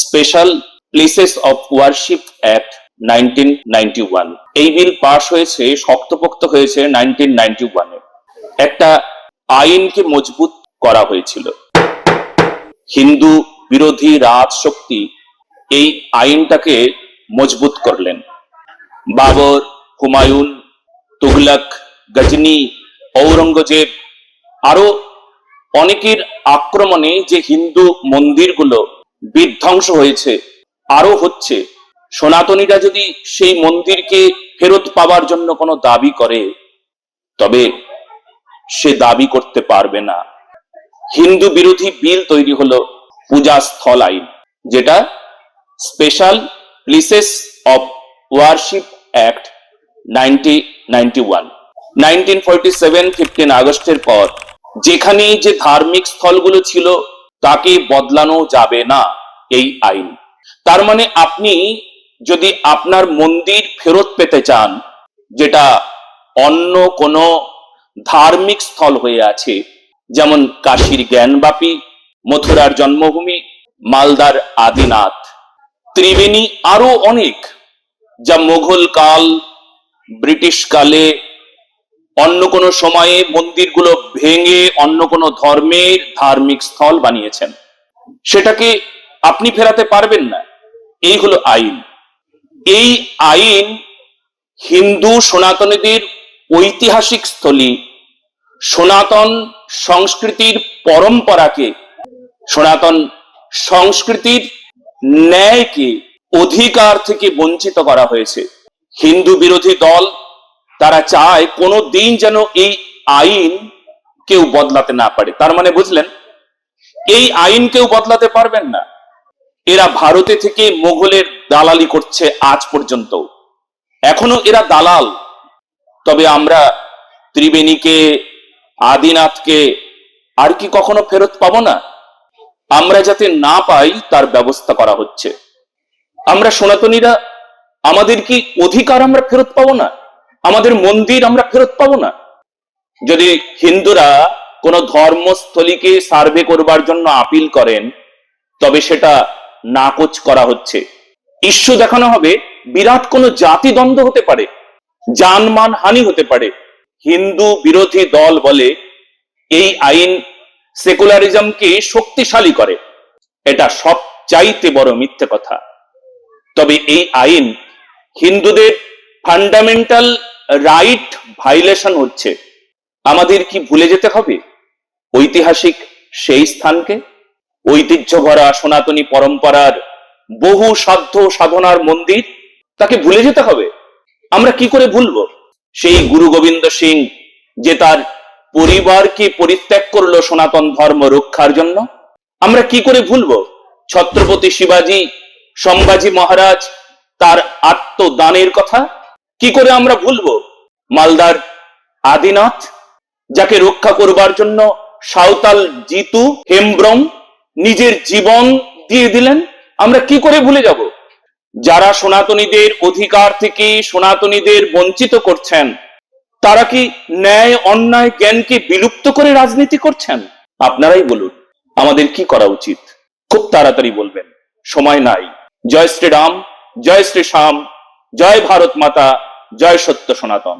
Special Places of Worship Act nineteen এই bill পাশ হয়েছে, শক্তপোক্ত হয়েছে নাইনটিন নাইনটি একটা আইনকে মজবুত করা হয়েছিল। হিন্দু বিরোধী রাজ শক্তি এই আইনটাকে মজবুত করলেন। বাবর, হুমায়ুন তুগলক গজনী, ঔরঙ্গজেব, আরও অনেকের আক্রমণে যে হিন্দু মন্দিরগুলো বিধ্বংস হয়েছে। আরও হচ্ছে, সনাতনীরা যদি সেই মন্দিরকে ফেরত পাওয়ার জন্য কোনো দাবি করে, তবে সে দাবি করতে পারবে না। হিন্দু বিরোধী বিল তৈরি হলো পূজা স্থল আইন, যেটা Special Places of Worship Act nineteen আগস্টের পর যেখানে যে ধার্মিক স্থলগুলো ছিল তাকে বদলানো যাবে না এই আইন। তার মানে আপনি যদি আপনার মন্দির ফেরত পেতে চান, যেটা অন্য কোনো ধার্মিক স্থল হয়ে আছে, যেমন কাশীর জ্ঞানবাপী, মথুরার জন্মভূমি, মালদার আদিনাথ, ত্রিবেণী আরও অনেক, যা মোঘল কাল, ব্রিটিশ কালে অন্য কোনো সময়ে মন্দিরগুলো ভেঙে অন্য কোনো ধর্মের ধার্মিক স্থল বানিয়েছেন। সেটাকে আপনি ফেরাতে পারবেন না? এই হলো আইন। এই আইন হিন্দু সনাতনীদের ঐতিহাসিক স্থলী, সনাতন সংস্কৃতির পরম্পরাকে, সনাতন সংস্কৃতির ন্যায়কে অধিকার থেকে বঞ্চিত করা হয়েছে। হিন্দু বিরোধী দল তারা চায় কোনো দিন যেন এই আইন কেউ বদলাতে না পারে। তার মানে বুঝলেন? এই আইন কেউ বদলাতে পারবেন না। এরা ভারতে থেকে মোগলের দালালি করছে আজ পর্যন্ত। এখনও এরা দালাল। তবে আমরা ত্রিবেণীকে, আদিনাথকে আর কি কখনো ফেরত পাবো না? আমরা যাতে না পাই, তার ব্যবস্থা করা হচ্ছে। আমরা সনাতনীরা, আমাদের কি অধিকার আমরা ফেরত পাবো না? আমাদের মন্দির আমরা ফেরত পাবো না। যদি হিন্দুরা কোন ধর্মস্থলীকে সার্ভে করবার জন্য আপিল করেন, তবে সেটা নাকচ করা হচ্ছে। ইস্যু দেখানো হবে, বিরাট কোনো জাতি দ্বন্দ্ব হতে পারে, জানমান হানি হতে পারে। হিন্দু বিরোধী দল বলে এই আইন সেকুলারিজমকে শক্তিশালী করে। এটা সব চাইতে বড় মিথ্যে কথা। তবে এই আইন হিন্দুদের ফান্ডামেন্টাল রাইট ভাইলেশন হচ্ছে। আমাদের কি ভুলে যেতে হবে? ঐতিহাসিক সেই স্থানকে? ঐতিহ্য ভরা সনাতনী পরম্পরার বহু সাধ্য সাধনার মন্দির? তাকে ভুলে যেতে হবে। আমরা কি করে ভুলবো? সেই গুরু গোবিন্দ সিং যে তার পরিবারকে পরিত্যাগ করল সনাতন ধর্ম রক্ষার জন্য, আমরা কি করে ভুলবো? ছত্রপতি শিবাজি সম্ভাজি মহারাজ, তার আত্মদানের কথা? কি করে আমরা ভুলবো? মালদার আদিনাথ, যাকে রক্ষা করবার জন্য সাঁওতাল জিতু হেমব্রম নিজের জীবন দিয়ে দিলেন, আমরা কি করে ভুলে যাব? যারা সনাতনীদের অধিকার থেকে সনাতনীদের বঞ্চিত করছেন, তারা কি ন্যায়, অন্যায়, জ্ঞানকে বিলুপ্ত করে রাজনীতি করছেন? আপনারাই বলুন, আমাদের কি করা উচিত? খুব তাড়াতাড়ি বলবেন, সময় নাই। জয় শ্রীরাম, জয় শ্রী শ্যাম জয় ভারত মাতা জয় সত্য সনাতন।